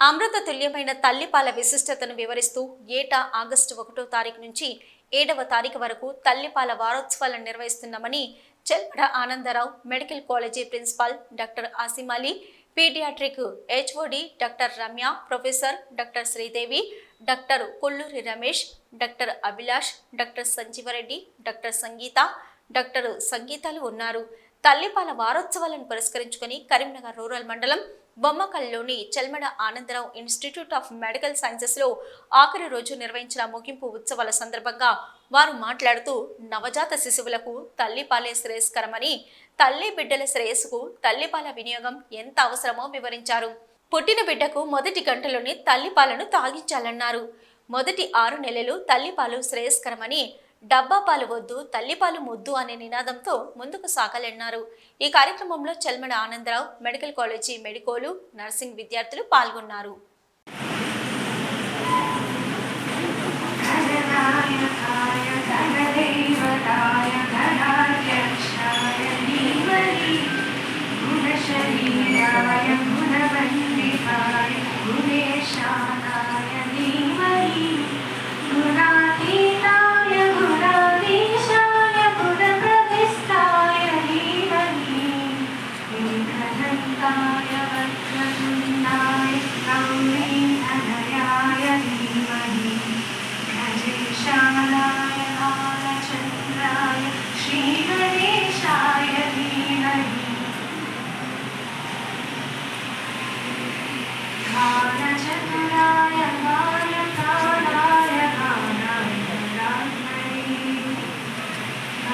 అమృత తుల్యమైన తల్లిపాల విశిష్టతను వివరిస్తూ ఏటా ఆగస్టు ఒకటో తారీఖు నుంచి ఏడవ తారీఖు వరకు తల్లిపాల వారోత్సవాలను నిర్వహిస్తున్నామని Chalmeda Anandarao medical college principal doctor Asim Ali paediatric HOD doctor Ramya professor doctor Sridevi doctor Kolluri Ramesh doctor Abhilash doctor Sanjeeva Reddy doctor Sangeetha doctor సంగీతాలు ఉన్నారు. తల్లిపాల వారోత్సవాలను పురస్కరించుకొని కరీంనగర్ రూరల్ మండలం బొమ్మకల్లోని Chalmeda Anandarao institute of medical సైన్సెస్లో ఆఖరి రోజు నిర్వహించిన ముగింపు ఉత్సవాల సందర్భంగా వారు మాట్లాడుతూ నవజాత శిశువులకు తల్లిపాలే శ్రేయస్కరమని తల్లి బిడ్డల శ్రేయస్సుకు తల్లిపాల వినియోగం ఎంత అవసరమో వివరించారు. పుట్టిన బిడ్డకు మొదటి గంటలోనే తల్లిపాలను తాగించాలన్నారు. మొదటి ఆరు నెలలు తల్లిపాలు శ్రేయస్కరమని డబ్బా పాలు వద్దు తల్లిపాలు ముద్దు అనే నినాదంతో ముందుకు సాగలన్నారు. ఈ కార్యక్రమంలో చల్మడ ఆనందరావు మెడికల్ కాలేజీ మెడికోలు నర్సింగ్ విద్యార్థులు పాల్గొన్నారు. ధనాధ్యక్షాయ నీవలి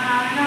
Ah, know.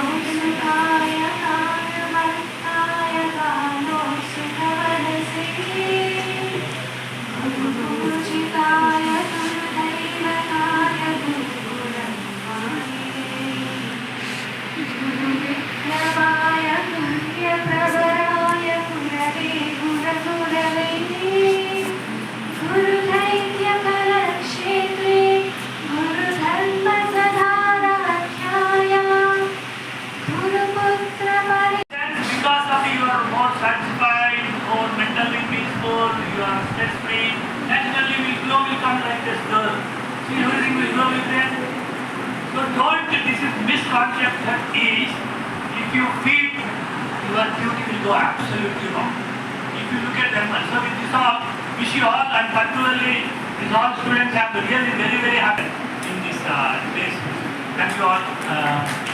Free, naturally will grow will come like this girl. See everything will grow with them. So don't this is misconception is if you feel your duty will go absolutely wrong. If you look at them, so with this all, wish you all and particularly these all students have really very very happy in this uh, place. Thank you all. Uh,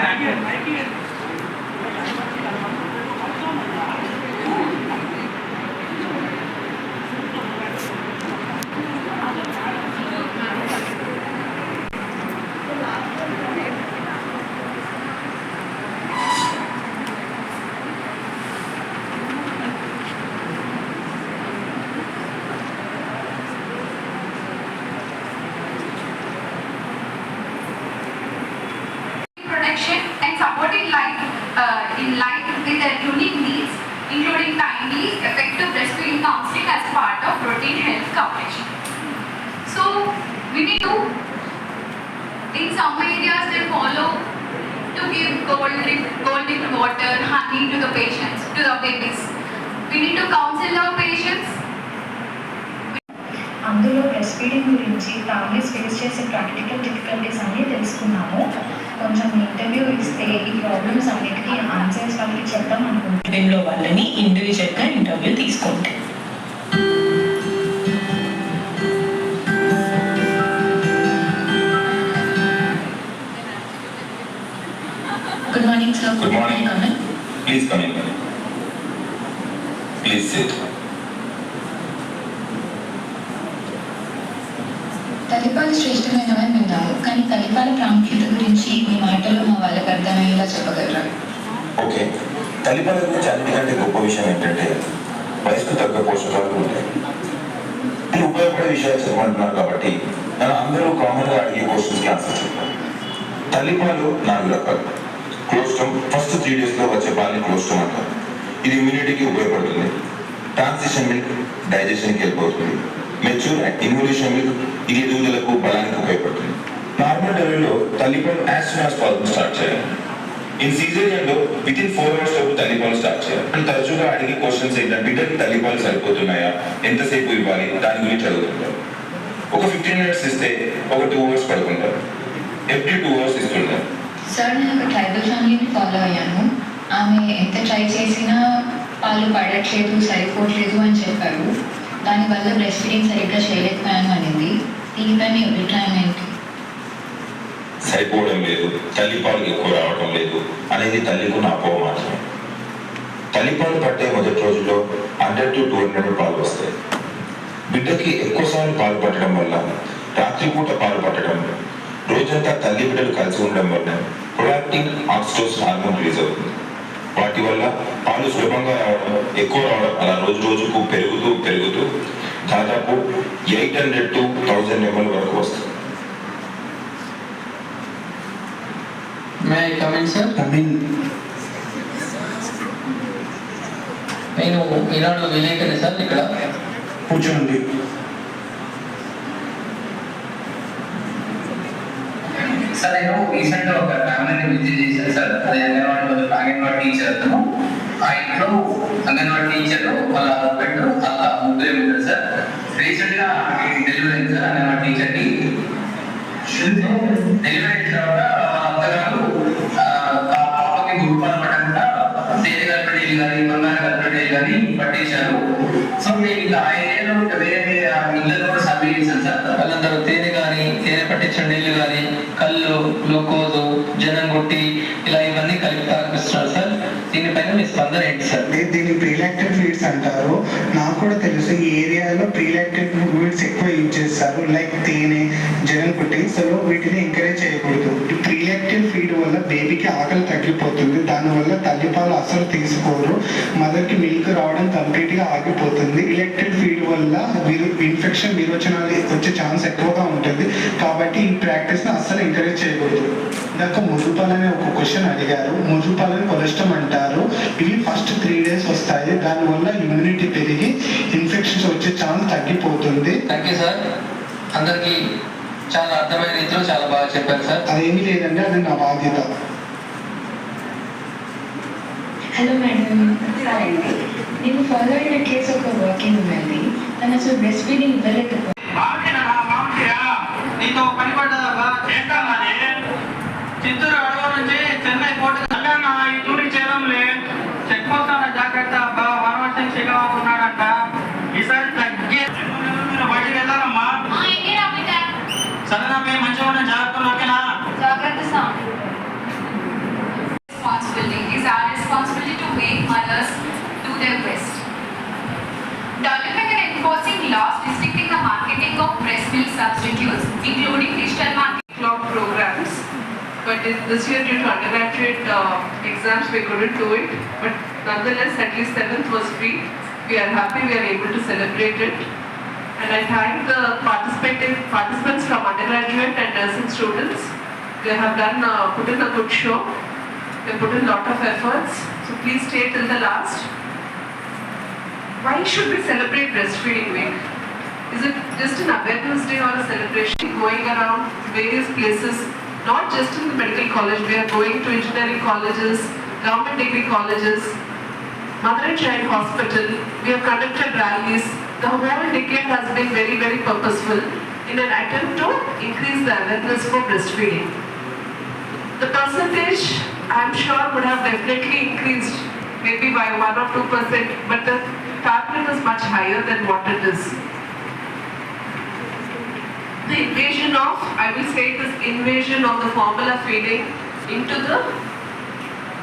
Yeah, I get it, I get it. Part of routine health coverage. So we need to, in some areas they follow to give cold drink, cold drink water, honey to the patients, to the babies. We need to counsel our patients అందులో breast feeding గురించి families face చేసే practical difficulties అన్నీ తెలుసుకున్నాము కొంచెం interview ఇస్తే ఈ problems అన్నిటికీ answers వాళ్ళకి చెప్దాం అనుకుంటున్నాను లో వాళ్ళని ఇండివిజువల్గా ఇంటర్వ్యూ తీసుకుంటే good morning sir Good morning. Coming Please come in. Please sit. తల్లిపాలు శ్రేష్టమైనవని విన్నాము కానీ తల్లిపాల ప్రాముఖ్యత గురించి మీ మాటల్లో మా వాళ్ళకి అర్థమయ్యేలా చెప్పగలరా? ఓకే. తల్లిపాల గురించి అన్నిటికంటే గొప్ప విషయం ఏంటంటే వయసుకు తగ్గ పోషకాలు ఉంటాయి. ఇది ఉపయోగపడే విషయాలు చెప్పమంటున్నారు కాబట్టి నేను అందరూ కామన్గా అడిగే క్వశ్చన్స్కి ఆన్సర్ చెప్పాను తల్లిపాలు నాలుగు రకాలు. క్లోస్టమ్ ఫస్ట్ త్రీ డేస్లో వచ్చే పాలని క్లోస్టమ్ అంటారు. ఇది ఇమ్యూనిటీకి ఉపయోగపడుతుంది. ట్రాన్సిషన్ మిల్క్ డైజెషన్కి వెళ్ళిపోతుంది మెచ్యూర్ అండ్ ఇన్వల్యూషన్ మిల్క్ ఇది ఎదుగుదలకు బలానికి ఉపయోగపడుతుంది. నార్మల్ డెలివరీలో తల్లిపాలు as soon as possible start చేయాలి. ఇన్ సీజన్లో విత్ ఇన్ ఫోర్ అవర్స్ లోపు తల్లిపాలు స్టార్ట్ చేయాలి. అండ్ తరచుగా అడిగే క్వశ్చన్స్ ఏంటంటే బిడ్డకి తల్లిపాలు సరిపోతున్నాయా? ఎంతసేపు ఇవ్వాలి? దాని గురించి అడుగుతుంటారు. ఒక ఫిఫ్టీన్ మినిట్స్ ఇస్తే ఒక టూ అవర్స్ పడుకుంటారు. ఎవ్రీ టూ అవర్స్ ఇస్తుంటారు. సార్ నేను ఒక ట్రైబల్ ఫ్యామిలీని ఫాలో అయ్యాను. ఆమె ఎంత ట్రై చేసినా పాలు పడట్లేదు సరిపోవట్లేదు అని చెప్పారు. దానివల్ల బ్రెస్ట్ ఫీడింగ్ సరిగ్గా చేయలేకపోయాను అనేది. దీనిపై మీ అభిప్రాయం ఏంటి? సరిపోవడం లేదు తల్లిపాలు ఎక్కువ రావడం లేదు అనేది తల్లికు నా అపోహ మాత్రమే తల్లిపాలు పట్టే మొదటి రోజుల్లో హండ్రెడ్ టు టూ హండ్రెడ్ పాలు వస్తాయి. బిడ్డకి ఎక్కువ సార్లు పాలు పట్టడం వల్ల రాత్రిపూట పాలు పట్టడం రోజంతా తల్లి బిడ్డలు కలిసి ఉండడం వల్ల ప్రొలాక్టిన్ ఆక్సిటోస్ హార్మోన్ రిలీజ్ అవుతుంది. వాటి వల్ల పాలు సులభంగా రావడం ఎక్కువ రావడం అలా రోజు రోజుకు పెరుగుతూ పెరుగుతూ దాదాపు eight hundred to thousand ML వరకు వస్తుంది. నేను ఈనాడు విలేకరి సార్ ఇక్కడ. కూర్చోండి. సార్ నేను రీసెంట్గా ఒక ఫ్యామిలీని విజిట్ చేశాను సార్. అదే అంగన్వాడీ వాళ్ళ అంగన్వాడీ టీచర్ అతను ఆ ఇంట్లో అంగన్వాడీ టీచర్ వాళ్ళ హస్బెండ్ అలా ముగ్గురే ఉంటారు సార్. రీసెంట్గా డెలివరీ అయింది సార్ అంగన్వాడీ టీచర్కి ఇలా ఇవన్నీ కలిపి తాగిస్తున్నారు సార్. దీనిపైన మీ స్పందన ఏంటి సార్? దీన్ని ప్రీలాక్టెడ్ ఫీడ్స్ అంటారు. నాకు కూడా తెలుసు ఈ ఏరియాలో ప్రీలాక్టెడ్ ఫీడ్స్ ఎక్కువ యూజ్ చేస్తారు. లైక్ తేనె జగన్ కుట్టి. సో వీటిని ఎంకరేజ్ చేయకూడదు. ప్రీలాక్టెడ్ ఫీడ్ వల్ల బేబీకి ఆకలి తగ్గిపోతుంది. దానివల్ల తల్లిపాలు అసలు తీసుకోరు. మదర్కి మిల్క్ రావడం కంప్లీట్గా ఆగిపోతుంది. ఇలెక్టెడ్ ఫీడ్ వల్ల ఇన్ఫెక్షన్ విరోచనాలు వచ్చే ఛాన్స్ ఎక్కువగా ఉంటుంది. కాబట్టి ఈ ప్రాక్టీస్ని అస్సలు ఎంకరేజ్ చేయకూడదు. ఇందాక ముజుపాలని ఒక క్వశ్చన్ అడిగారు. ముజుపాలని కొలెస్ట్రాల్ అంటారు. ఇవి ఫస్ట్ త్రీ డేస్ వస్తాయి. దానివల్ల ఇమ్యూనిటీ పెరిగి ఇన్ఫెక్షన్స్ వచ్చే ఛాన్స్ తగ్గిపోతుంది. థ్యాంక్ యూ సార్ అందరికీ చాలా అర్థమైన రీతిలో చాలా బాగా చెప్పారు సార్ అదేమీ లేదంటే అది నా బాధ్యత. హలో మేడం అండి నేను ఫాలో అయిన కేసు ఒక వర్కింగ్ ఉన్నది తను అసలు బ్రెస్ట్ ఫీడింగ్ ఇవ్వలేకపోయింది నీతో పని పడ్డదా చేస్తామని చిత్తూరు అడవి నుంచి చెన్నై పోటీ అన్నా ఈ తూరి చేద్దాంలే this year due to undergraduate uh, exams, we couldn't do it. But nonetheless, at least seventh was free. We are happy we are able to celebrate it. And I thank the participating participants from undergraduate and nursing students. They have done, uh, put in a good show. They put in a lot of efforts. So please stay till the last. Why should we celebrate breastfeeding week? Is it just an awareness day or a celebration going around various places, not just in the medical college, we are going to engineering colleges, government degree colleges, mother and child hospital, we have conducted rallies. The whole decade has been very, very purposeful in an attempt to increase the awareness for breastfeeding. The percentage, I'm sure, would have definitely increased, maybe by one or two percent, but the target is much higher than what it is. The invasion of, I will say this invasion of the formula feeding into the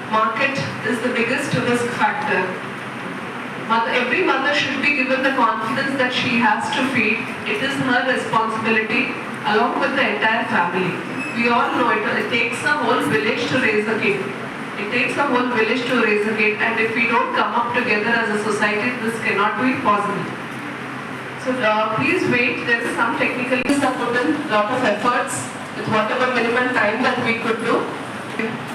market is the biggest risk factor. Mother, every mother should be given the confidence that she has to feed. It is her responsibility along with the entire family. We all know it, it takes a whole village to raise a kid. It takes a whole village to raise a kid and if we don't come up together as a society, this cannot be possible. So uh, please wait, there is some technical, put in lot of efforts with whatever minimum time that we could do.